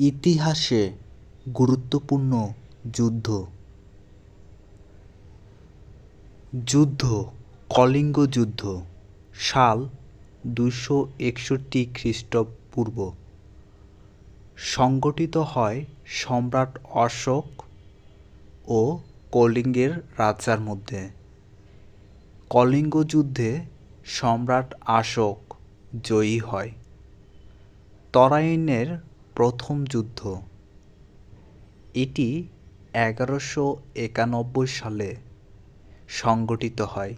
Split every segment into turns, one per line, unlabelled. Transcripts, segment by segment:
ইতিহাসে গুরুত্বপূর্ণ যুদ্ধ। যুদ্ধ, কলিঙ্গ যুদ্ধ, সাল দুশো একষট্টি খ্রিস্টপূর্ব। সংগঠিত হয় সম্রাট অশোক ও কলিঙ্গের রাজার মধ্যে। কলিঙ্গ যুদ্ধে সম্রাট অশোক জয়ী হয়। তরাইনের প্রথম যুদ্ধ। এটি এগারোশো একানব্বই সালে সংগঠিত হয়।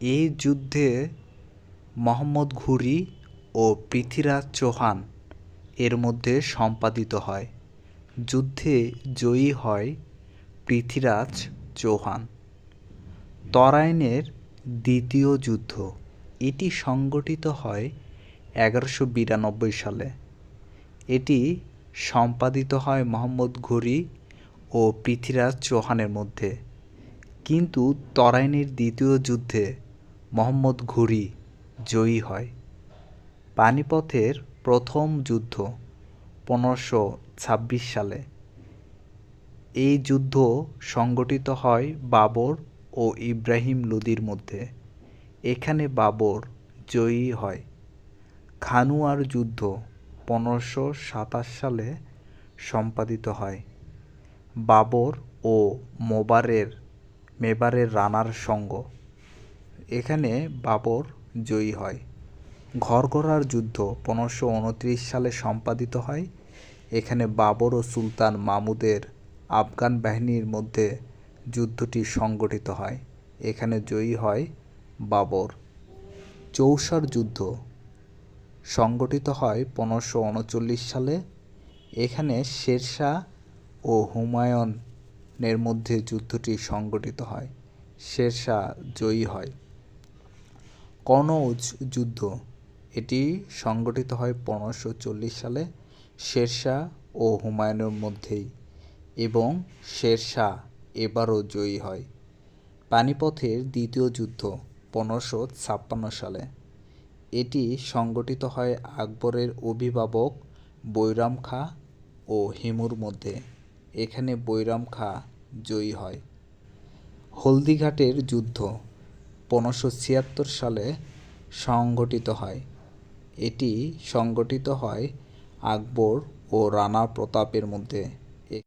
এই যুদ্ধে মোহাম্মদ ঘুরি ও পৃথ্বীরাজ চৌহান এর মধ্যে সম্পাদিত হয়। যুদ্ধে জয়ী হয় পৃথ্বীরাজ চৌহান। তরাইনের দ্বিতীয় যুদ্ধ। এটি সংগঠিত হয় এগারোশো বিরানব্বই সালে। এটি সম্পাদিত হয় মোহাম্মদ ঘুরি ও পৃথ্বীরাজ চৌহানের মধ্যে। কিন্তু তরাইনের দ্বিতীয় যুদ্ধে মোহাম্মদ ঘুরি জয়ী হয়। পানিপথের প্রথম যুদ্ধ পনেরোশো ছাব্বিশ সালে। এই যুদ্ধ সংগঠিত হয় বাবর ও ইব্রাহিম লোদির মধ্যে। এখানে বাবর জয়ী হয়। খানুয়ার যুদ্ধ পনেরোশো সাতাশ সালে সম্পাদিত হয়। বাবর ও মোবারের, মেবারের রানার সঙ্গ। এখানে বাবর জয়ী হয়। ঘর ঘরঘরার যুদ্ধ পনেরোশো উনত্রিশ সালে সম্পাদিত হয়। এখানে বাবর ও সুলতান মামুদের আফগান বাহিনীর মধ্যে যুদ্ধটি সংগঠিত হয়। এখানে জয়ী হয় বাবর। চৌসার যুদ্ধ সংগঠিত হয় পনেরোশো উনচল্লিশ সালে। এখানে শেরশাহ ও হুমায়ুনের মধ্যে যুদ্ধটি সংগঠিত হয়। শেরশাহ জয়ী হয়। কনৌজ যুদ্ধ, এটি সংগঠিত হয় পনেরোশো চল্লিশ সালে শেরশাহ ও হুমায়ুনের মধ্যেই এবং শেরশাহ এবারও জয়ী হয়। পানিপথের দ্বিতীয় যুদ্ধ, পনেরোশো ছাপ্পান্ন সালে। এটি সংগঠিত হয় আকবরের অভিভাবক বৈরাম খাঁ ও হিমুর মধ্যে। এখানে বৈরাম খাঁ জয়ী হয়। হলদিঘাটের যুদ্ধ পনেরোশো ছিয়াত্তর সালে সংগঠিত হয়। এটি সংগঠিত হয় আকবর ও রানা প্রতাপের মধ্যে।